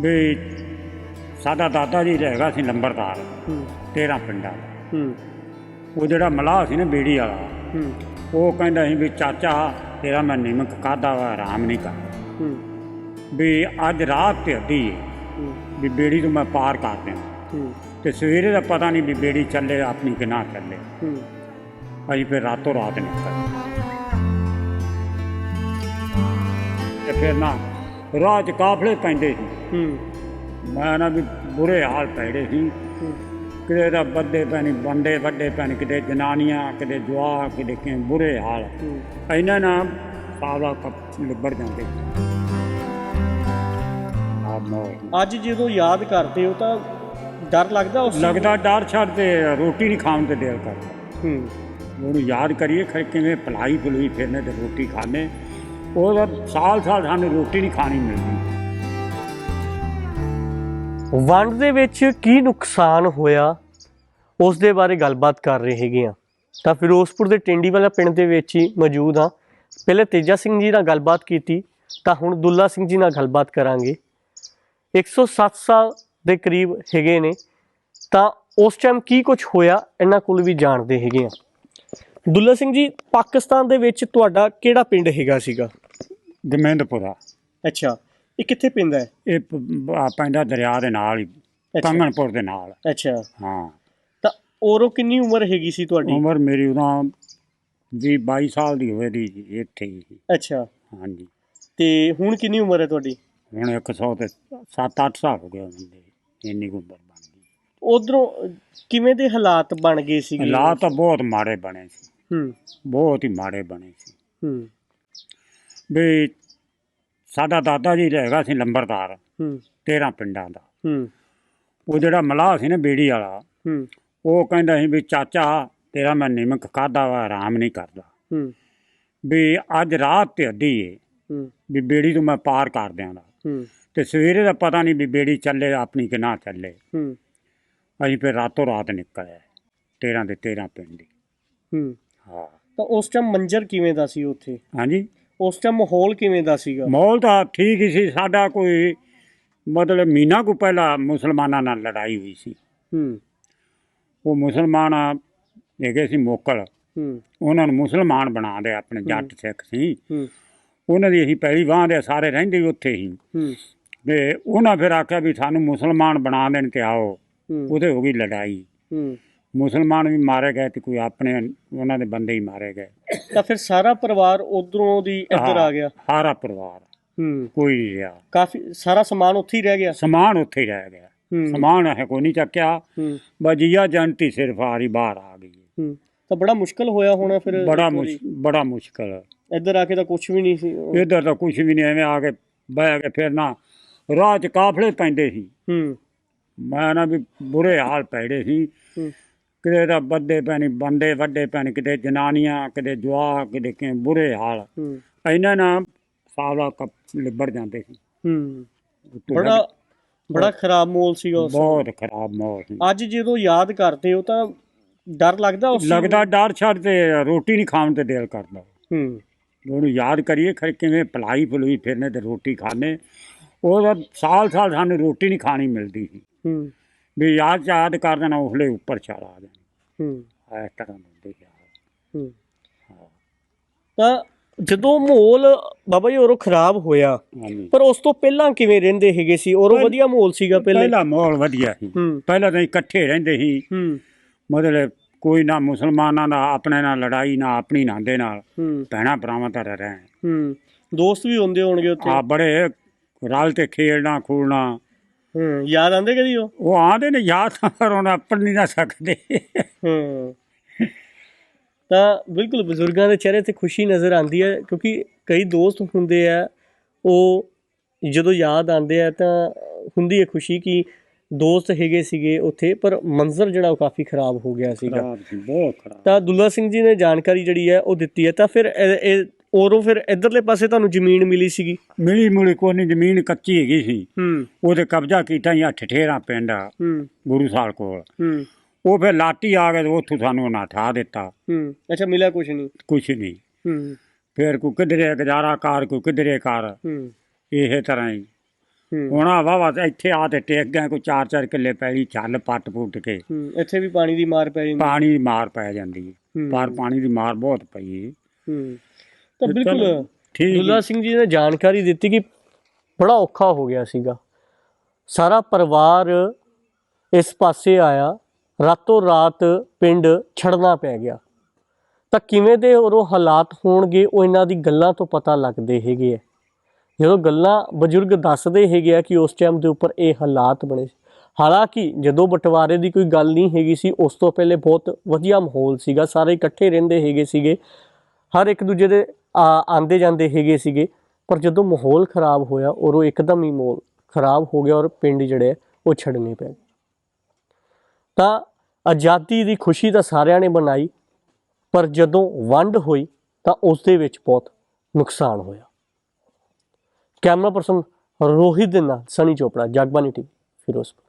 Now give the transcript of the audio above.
ਵੀ ਸਾਡਾ ਦਾਦਾ ਜੀ ਦਾ ਹੈਗਾ ਸੀ ਨੰਬਰਦਾਰ ਹੂੰ। 13 ਪਿੰਡਾਂ ਦਾ। ਹੂੰ। ਉਹ ਜਿਹੜਾ ਮਲਾਹ ਸੀ ਨਾ ਬੇੜੀ ਵਾਲਾ ਹੂੰ। ਉਹ ਕਹਿੰਦਾ ਸੀ ਵੀ ਚਾਚਾ ਤੇਰਾ ਮੈਂ ਨਿਮਕ ਖਾਦਾ ਵਾ ਆਰਾਮ ਨਹੀਂ ਕਰ ਹੂੰ। ਵੀ ਅੱਜ ਰਾਤ ਤੇ ਅੱਧੀ ਹੈ ਹੂੰ। ਵੀ ਬੇੜੀ ਤੋਂ ਮੈਂ ਪਾਰ ਕਰ ਦਿਆਂ। ਹੂੰ। ਤੇ ਸਵੇਰੇ ਦਾ ਪਤਾ ਨਹੀਂ ਵੀ ਬੇੜੀ ਚੱਲੇ ਆਪਣੀ ਕਿ ਨਾ ਚੱਲੇ। ਹੂੰ। ਅਸੀਂ ਫਿਰ ਰਾਤੋਂ ਰਾਤ ਨਿਕਲ। ਤੇ ਫਿਰ ਨਾ ਰਾਹ 'ਚ ਕਾਫਲੇ ਪੈਂਦੇ ਸੀ। ਹੂੰ। ਮੈਂ ਨਾ ਵੀ ਬੁਰੇ ਹਾਲ ਪੈੜੇ ਸੀ। ਕਿਤੇ ਦਾ ਬੱਦੇ ਪੈਣੀ ਬੰਦੇ ਵੱਡੇ ਪੈਣ ਕਿਤੇ ਜਨਾਨੀਆਂ ਕਿਤੇ ਜਵਾਕ ਕਿਤੇ ਕਿ ਬੁਰੇ ਹਾਲ। ਇਹਨਾਂ ਨਾਲ ਸਾਵਲਾ ਕੱਪ ਲਿਬੜ ਜਾਂਦੇ। ਅੱਜ ਜਦੋਂ ਯਾਦ ਕਰਦੇ ਹੋ ਤਾਂ ਡਰ ਲੱਗਦਾ ਉਸ ਲੱਗਦਾ ਡਰ ਛੱਡ ਤੇ ਰੋਟੀ ਨਹੀਂ ਖਾਣ ਤੇ ਦਿਲ ਕਰਦਾ। ਹੂੰ। ਉਹਨੂੰ ਯਾਦ ਕਰੀਏ ਖਰੇ ਕਿਵੇਂ ਭਲਾਈ ਭਲੂਈ ਫਿਰਨੇ ਤੇ ਰੋਟੀ ਖਾਣੇ ਉਹਦਾ ਸਾਲ ਸਾਲ ਸਾਨੂੰ ਰੋਟੀ ਨਹੀਂ ਖਾਣੀ ਮਿਲਦੀ। ਵੰਡ ਦੇ ਵਿੱਚ ਕੀ ਨੁਕਸਾਨ ਹੋਇਆ? ਉਸ ਦੇ ਬਾਰੇ ਗੱਲਬਾਤ ਕਰ ਰਹੇ ਹੈਗੇ ਆ ਤਾਂ ਫਿਰੋਜ਼ਪੁਰ ਦੇ ਟਿੰਡੀ ਵਾਲਾ ਪਿੰਡ ਦੇ ਵਿੱਚ ਹੀ ਮੌਜੂਦ ਹਾਂ। ਪਹਿਲੇ ਤੇਜਾ ਸਿੰਘ ਜੀ ਨਾਲ ਗੱਲਬਾਤ ਕੀਤੀ ਤਾਂ ਹੁਣ ਦੁੱਲਾ ਸਿੰਘ ਜੀ ਨਾਲ ਗੱਲਬਾਤ ਕਰਾਂਗੇ। 107 ਸਾਲ ਦੇ ਕਰੀਬ ਹੈਗੇ ਨੇ। ਤਾਂ ਉਸ ਟਾਈਮ ਕੀ ਕੁਝ ਹੋਇਆ ਇਹਨਾਂ ਕੋਲ ਵੀ ਜਾਣਦੇ ਹੈਗੇ ਆ ਦੁੱਲਾ ਸਿੰਘ ਜੀ ਪਾਕਿਸਤਾਨ ਦੇ ਵਿੱਚ ਤੁਹਾਡਾ ਕਿਹੜਾ ਪਿੰਡ ਹੈਗਾ ਸੀਗਾ? ਗਮਿੰਦਪੁਰਾ। ਅੱਛਾ। ਇਹ ਕਿੱਥੇ ਪੈਂਦਾ ਹੈ? ਇਹ ਪ- ਆ ਪੈਂਦਾ ਦਰਿਆ ਦੇ ਨਾਲ ਹੀ ਕੰਗਣਪੁਰ ਦੇ ਨਾਲ। ਅੱਛਾ। ਹਾਂ। ਤਾਂ ਔਰੋਂ ਕਿੰਨੀ ਉਮਰ ਹੈਗੀ ਸੀ ਤੁਹਾਡੀ? ਉਮਰ ਮੇਰੀ ਉਦੋਂ ਵੀ 22 ਸਾਲ ਦੀ ਹੋਵੇ ਦੀ ਜੀ, ਇੱਥੇ ਹੀ ਸੀ। ਅੱਛਾ। ਹਾਂਜੀ। ਤੇ ਹੁਣ ਕਿੰਨੀ ਉਮਰ ਹੈ ਤੁਹਾਡੀ? ਹੁਣ 100 ਤੇ 7-8 ਸਾਲ ਹੋ ਗਏ ਹੁੰਦੇ ਇੰਨੀ ਕੁ ਉਮਰ ਬਣ ਗਈ। ਉਧਰੋਂ ਕਿਵੇਂ ਦੇ ਹਾਲਾਤ ਬਣ ਗਏ ਸੀਗੇ? ਹਾਲਾਤ ਤਾਂ ਬਹੁਤ ਮਾੜੇ ਬਣੇ ਸੀ। ਹੂੰ। ਬਹੁਤ ਹੀ ਮਾੜੇ ਬਣੇ ਸੀ। ਹੂੰ। ਵੀ ਸਾਡਾ ਦਾਦਾ ਜੀ ਹੈਗਾ ਸੀ ਨੰਬਰਦਾਰ ਹੂੰ। 13 ਪਿੰਡਾਂ ਦਾ। ਹੂੰ। ਉਹ ਜਿਹੜਾ ਮਲਾਹ ਸੀ ਨਾ ਬੇੜੀ ਵਾਲਾ ਹੂੰ। ਉਹ ਕਹਿੰਦਾ ਸੀ ਵੀ ਚਾਚਾ ਤੇਰਾ ਮੈਂ ਨਿਮਕ ਖਾਦਾ ਵਾ ਆਰਾਮ ਨਹੀਂ ਕਰਦਾ। ਹੂੰ। ਵੀ ਅੱਜ ਰਾਤ ਤੇ ਅੱਧੀ ਏ ਹੂੰ। ਵੀ ਬੇੜੀ ਤੋਂ ਮੈਂ ਪਾਰ ਕਰ ਦਿਆਂਗਾ। ਹੂੰ। ਤੇ ਸਵੇਰੇ ਦਾ ਪਤਾ ਨਹੀਂ ਵੀ ਬੇੜੀ ਚੱਲੇ ਆਪਣੀ ਕਿ ਨਾ ਚੱਲੇ। ਹੂੰ। ਅਸੀਂ ਫਿਰ ਰਾਤੋਂ ਰਾਤ ਨਿਕਲੇ 13 ਦੇ 13 ਪਿੰਡ ਦੀ ਹੂੰ। ਹਾਂ। ਤਾਂ ਉਸ ਟਾਈਮ ਮੰਜ਼ਰ ਕਿਵੇਂ ਦਾ ਸੀ ਉੱਥੇ? ਹਾਂਜੀ। ਉਸ ਟਾਈਮ ਮਾਹੌਲ ਕਿਵੇਂ ਦਾ ਸੀਗਾ? ਮਾਹੌਲ ਤਾਂ ਠੀਕ ਹੀ ਸੀ। ਸਾਡਾ ਕੋਈ ਮਤਲਬ ਮਹੀਨਾ ਕੁ ਪਹਿਲਾਂ ਮੁਸਲਮਾਨਾਂ ਨਾਲ ਲੜਾਈ ਹੋਈ ਸੀ। ਹੂੰ। ਉਹ ਮੁਸਲਮਾਨ ਹੈਗੇ ਸੀ ਮੋਕਲ ਹੂੰ। ਉਹਨਾਂ ਨੂੰ ਮੁਸਲਮਾਨ ਬਣਾ ਦੇ ਆਪਣੇ ਜੱਟ ਸਿੱਖ ਸੀ। ਹੂੰ। ਉਹਨਾਂ ਦੀ ਅਸੀਂ ਪਹਿਲੀ ਵਾਂ ਦੇ ਸਾਰੇ ਰਹਿੰਦੇ ਉੱਥੇ ਹੀ। ਹੂੰ। ਤੇ ਉਹਨਾਂ ਫਿਰ ਆਖਿਆ ਵੀ ਸਾਨੂੰ ਮੁਸਲਮਾਨ ਬਣਾ ਦੇਣ ਤੇ ਆਓ। ਉਹਦੇ ਹੋ ਗਈ ਲੜਾਈ। ਹੂੰ। ਮੁਸਲਮਾਨ ਵੀ ਮਾਰੇ ਗਏ ਤੇ ਕੋਈ ਆਪਣੇ ਉਹਨਾਂ ਦੇ ਬੰਦੇ ਹੀ ਮਾਰੇ ਗਏ। ਤਾਂ ਫਿਰ ਸਾਰਾ ਪਰਿਵਾਰ ਉਧਰੋਂ ਦੀ ਇੱਧਰ ਆ ਗਿਆ? ਸਾਰਾ ਪਰਿਵਾਰ। ਹੂੰ। ਕੋਈ ਨਹੀਂ ਰਿਹਾ। ਕਾਫੀ ਸਾਰਾ ਸਮਾਨ ਉੱਥੇ ਹੀ ਰਹਿ ਗਿਆ? ਸਮਾਨ ਉੱਥੇ ਹੀ ਰਹਿ ਗਿਆ। ਸਮਾਨ ਹੈ ਕੋਈ ਨਹੀਂ ਚੱਕਿਆ। ਹੂੰ। ਬਜੀਆ ਜਨਤੀ ਸਿਰਫ ਆਰੀ ਬਾਹਰ ਆ ਗਈ। ਹੂੰ। ਤਾਂ ਬੜਾ ਮੁਸ਼ਕਲ ਹੋਇਆ ਹੋਣਾ ਫਿਰ ਬੜਾ ਬੜਾ ਮੁਸ਼ਕਲ। ਇੱਧਰ ਆ ਕੇ ਤਾਂ ਕੁਝ ਵੀ ਨਹੀਂ ਸੀ। ਇਧਰ ਤਾਂ ਕੁਝ ਵੀ ਨਹੀਂ ਐਵੇਂ ਆ ਕੇ ਬਹਿ ਕੇ ਫਿਰ ਨਾ ਰਾਹ 'ਚ ਕਾਫਲੇ ਪੈਂਦੇ ਸੀ। ਹੂੰ। ਮੈਂ ਨਾ ਵੀ ਬੁਰੇ ਹਾਲ ਪੈੜੇ ਸੀ। ਹੂੰ। ਕਿਤੇ ਦਾ ਬੱਦੇ ਪੈਣੀ ਬੰਦੇ ਵੱਡੇ ਪੈਣ ਕਿਤੇ ਜਨਾਨੀਆਂ ਕਿਤੇ ਜਵਾਕ ਕਿਤੇ ਕਿ ਬੁਰੇ ਹਾਲ। ਇਹਨਾਂ ਨਾਲ ਸਾਵਲਾ ਕੱਪ ਲਿਬੜ ਜਾਂਦੇ ਸੀ। ਹੂੰ। ਬੜਾ ਬੜਾ ਖਰਾਬ ਮੋਲ ਸੀਗਾ ਉਸ ਬਹੁਤ ਖਰਾਬ ਮਾਹੌਲ ਸੀ। ਅੱਜ ਜਦੋਂ ਯਾਦ ਕਰਦੇ ਹੋ ਤਾਂ ਡਰ ਲੱਗਦਾ ਉਸ? ਲੱਗਦਾ ਡਰ ਛੱਡ ਤੇ ਰੋਟੀ ਨਹੀਂ ਖਾਣ ਤੇ ਦਿਲ ਕਰਦਾ। ਹੂੰ। ਉਹਨੂੰ ਯਾਦ ਕਰੀਏ ਖਰੇ ਕਿਵੇਂ ਭਲਾਈ ਭਲੂਈ ਫਿਰਨੇ ਤੇ ਰੋਟੀ ਖਾਣੇ ਉਹਦਾ ਸਾਲ ਸਾਲ ਸਾਨੂੰ ਰੋਟੀ ਨਹੀਂ ਖਾਣੀ ਮਿਲਦੀ ਸੀ। ਹੂੰ। ਵੀ ਯਾਦ ਯਾਦ ਕਰ ਦੇਣਾ ਉਸਲੇ ਉੱਪਰ ਛਾਲ ਆ ਜਾਣਾ। ਹੂੰ। ਇਸ ਤਰ੍ਹਾਂ ਹੁੰਦੇ ਯਾਰ ਹੂੰ। ਤਾਂ ਜਦੋਂ ਮਾਹੌਲ ਬਾਬਾ ਜੀ ਉਰੋਂ ਖਰਾਬ ਹੋਇਆ ਹਾਂਜੀ। ਪਰ ਉਸ ਤੋਂ ਪਹਿਲਾਂ ਕਿਵੇਂ ਰਹਿੰਦੇ ਹੈਗੇ ਸੀ? ਉਰੋਂ ਪਹਿਲ- ਵਧੀਆ ਮਾਹੌਲ ਸੀਗਾ ਪਹਿਲੇ? ਪਹਿਲਾ ਮਾਹੌਲ ਵਧੀਆ ਸੀ। ਹੂੰ। ਪਹਿਲਾਂ ਤਾਂ ਅਸੀਂ ਇਕੱਠੇ ਰਹਿੰਦੇ ਸੀ। ਹੂੰ। ਮਤਲਬ ਕੋਈ ਨਾ ਮੁਸਲਮਾਨਾਂ ਦਾ ਆਪਣੇ ਨਾਲ ਲੜਾਈ ਨਾ ਆਪਣੀ ਨਾ ਦੇ ਨਾਲ। ਹੂੰ। ਭੈਣਾਂ ਭਰਾਵਾਂ ਤਾਂ ਰਹੇ ਹੂੰ। ਦੋਸਤ ਵੀ ਹੁੰਦੇ ਹੋਣਗੇ ਉੱਥੇ? ਆ ਬੜੇ ਰਲ ਤੇ ਖੇਡਣਾ ਖੂਲਣਾ। ਹੂੰ ਯਾਦ ਆਉਂਦੇ ਕਦੀ ਉਹ? ਉਹ ਆਂਦੇ ਨੇ ਯਾਦ ਤਾਂ ਪਰ ਹੁਣ ਆਪਣ ਨਹੀਂ ਨਾ ਸਕਦੇ। ਹੂੰ। ਤਾਂ ਬਿਲਕੁਲ ਬਜ਼ੁਰਗਾਂ ਦੇ ਚਿਹਰੇ ਤੇ ਖੁਸ਼ੀ ਨਜ਼ਰ ਆਉਂਦੀ ਹੈ ਕਿਉਂਕਿ ਕਈ ਦੋਸਤ ਹੁੰਦੇ ਆ ਉਹ ਜਦੋਂ ਯਾਦ ਆਉਂਦੇ ਆ ਤਾਂ ਹੁੰਦੀ ਹੈ ਖੁਸ਼ੀ ਕਿ ਦੋਸਤ ਹੈਗੇ ਸੀਗੇ ਉੱਥੇ ਪਰ ਮੰਜ਼ਰ ਜਿਹੜਾ ਉਹ ਕਾਫੀ ਖਰਾਬ ਹੋ ਗਿਆ ਸੀਗਾ। ਬਹੁਤ ਖਰਾਬ। ਤਾਂ ਦੁੱਲਾ ਸਿੰਘ ਜੀ ਨੇ ਜਾਣਕਾਰੀ ਜਿਹੜੀ ਹੈ ਉਹ ਦਿੱਤੀ ਹੈ ਤਾਂ ਫਿਰ ਇਹ- ਔਰੋਂ ਫਿਰ ਇਧਰਲੇ ਪਾਸੇ ਤੁਹਾਨੂੰ ਜ਼ਮੀਨ ਮਿਲੀ ਸੀਗੀ? ਮਿਲੀ ਮੁਲੀ ਕੋਈ ਨਹੀਂ ਜ਼ਮੀਨ ਕੱਚੀ ਹੈਗੀ ਸੀ। ਹੂੰ। ਉਹਦੇ ਕਬਜ਼ਾ ਕੀਤਾ ਹੀ ਠਠੇਰਾ ਪਿੰਡ ਆ ਹੂੰ। ਗੁਰੂ ਸਾਹਿਬ ਕੋਲ। ਹੂੰ। ਉਹ ਫਿਰ ਲਾਟੀ ਆ ਗਏ ਤੇ ਉੱਥੋਂ ਸਾਨੂੰ ਉਹਨਾਂ ਠਾ ਦਿੱਤਾ। ਹੂੰ। ਅੱਛਾ ਮਿਲਿਆ ਕੁਝ ਨਹੀਂ? ਕੁਛ ਨਹੀਂ। ਹੂੰ। ਫਿਰ ਕੋਈ ਕਿਧਰੇ ਗੁਜ਼ਾਰਾ ਕਰ ਕੋਈ ਕਿਧਰੇ ਕਰ। ਹੂੰ। ਇਹ ਤਰ੍ਹਾਂ ਹੀ। ਹੂੰ। ਹੁਣ ਆ ਵਾ ਇੱਥੇ ਆ ਤੇ ਟੇਕ ਗਏ ਕੋਈ 4-4 ਕਿੱਲੇ ਪੈਲੀ ਛੱਲ ਪੱਟ ਪੁੱਟ ਕੇ। ਹੂੰ। ਇੱਥੇ ਵੀ ਪਾਣੀ ਦੀ ਮਾਰ ਪੈ ਜਾਂਦੀ। ਪਾਣੀ ਦੀ ਮਾਰ ਪੈ ਜਾਂਦੀ। ਪਰ ਪਾਣੀ ਦੀ ਮਾਰ ਬਹੁਤ ਪਈ। ਹੂੰ। ਤਾਂ ਬਿਲਕੁਲ ਠੀਕ ਦੁੱਲਾ ਸਿੰਘ ਜੀ ਨੇ ਜਾਣਕਾਰੀ ਦਿੱਤੀ ਕਿ ਬੜਾ ਔਖਾ ਹੋ ਗਿਆ ਸੀਗਾ। ਸਾਰਾ ਪਰਿਵਾਰ ਇਸ ਪਾਸੇ ਆਇਆ। ਰਾਤੋਂ ਰਾਤ ਪਿੰਡ ਛੱਡਣਾ ਪੈ ਗਿਆ। ਤਾਂ ਕਿਵੇਂ ਦੇ ਉਹ ਹਾਲਾਤ ਹੋਣਗੇ ਉਹ ਇਹਨਾਂ ਦੀ ਗੱਲਾਂ ਤੋਂ ਪਤਾ ਲੱਗਦੇ ਹੈਗੇ ਆ। ਜਦੋਂ ਗੱਲਾਂ ਬਜ਼ੁਰਗ ਦੱਸਦੇ ਹੈਗੇ ਆ ਕਿ ਉਸ ਟਾਈਮ ਦੇ ਉੱਪਰ ਇਹ ਹਾਲਾਤ ਬਣੇ ਸੀ। ਹਾਲਾਂਕਿ ਜਦੋਂ ਬਟਵਾਰੇ ਦੀ ਕੋਈ ਗੱਲ ਨਹੀਂ ਹੈਗੀ ਸੀ ਉਸ ਤੋਂ ਪਹਿਲੇ ਬਹੁਤ ਵਧੀਆ ਮਾਹੌਲ ਸੀਗਾ। ਸਾਰੇ ਇਕੱਠੇ ਰਹਿੰਦੇ ਹੈਗੇ ਸੀਗੇ। ਹਰ ਇੱਕ ਦੂਜੇ ਦੇ ਆਂਦੇ ਜਾਂਦੇ ਹੈਗੇ ਸੀਗੇ ਪਰ ਜਦੋਂ ਮਾਹੌਲ ਖਰਾਬ ਹੋਇਆ ਔਰ ਉਹ ਇੱਕਦਮ ਹੀ ਮਾਹੌਲ ਖਰਾਬ ਹੋ ਗਿਆ ਔਰ ਪਿੰਡ ਜਿਹੜੇ ਆ, ਉਹ ਛੱਡਣੇ ਪੈ ਗਏ। ਤਾਂ ਆਜ਼ਾਦੀ ਦੀ ਖੁਸ਼ੀ ਤਾਂ ਸਾਰਿਆਂ ਨੇ ਮਨਾਈ ਪਰ ਜਦੋਂ ਵੰਡ ਹੋਈ ਤਾਂ ਉਸ ਦੇ ਵਿੱਚ ਬਹੁਤ ਨੁਕਸਾਨ ਹੋਇਆ। ਕੈਮਰਾ ਪਰਸਨ ਰੋਹਿਤ ਦੇ ਨਾਲ ਸਨੀ ਚੋਪੜਾ ਜਗਬਾਨੀ ਟੀਵੀ ਫਿਰੋਜ਼ਪੁਰ।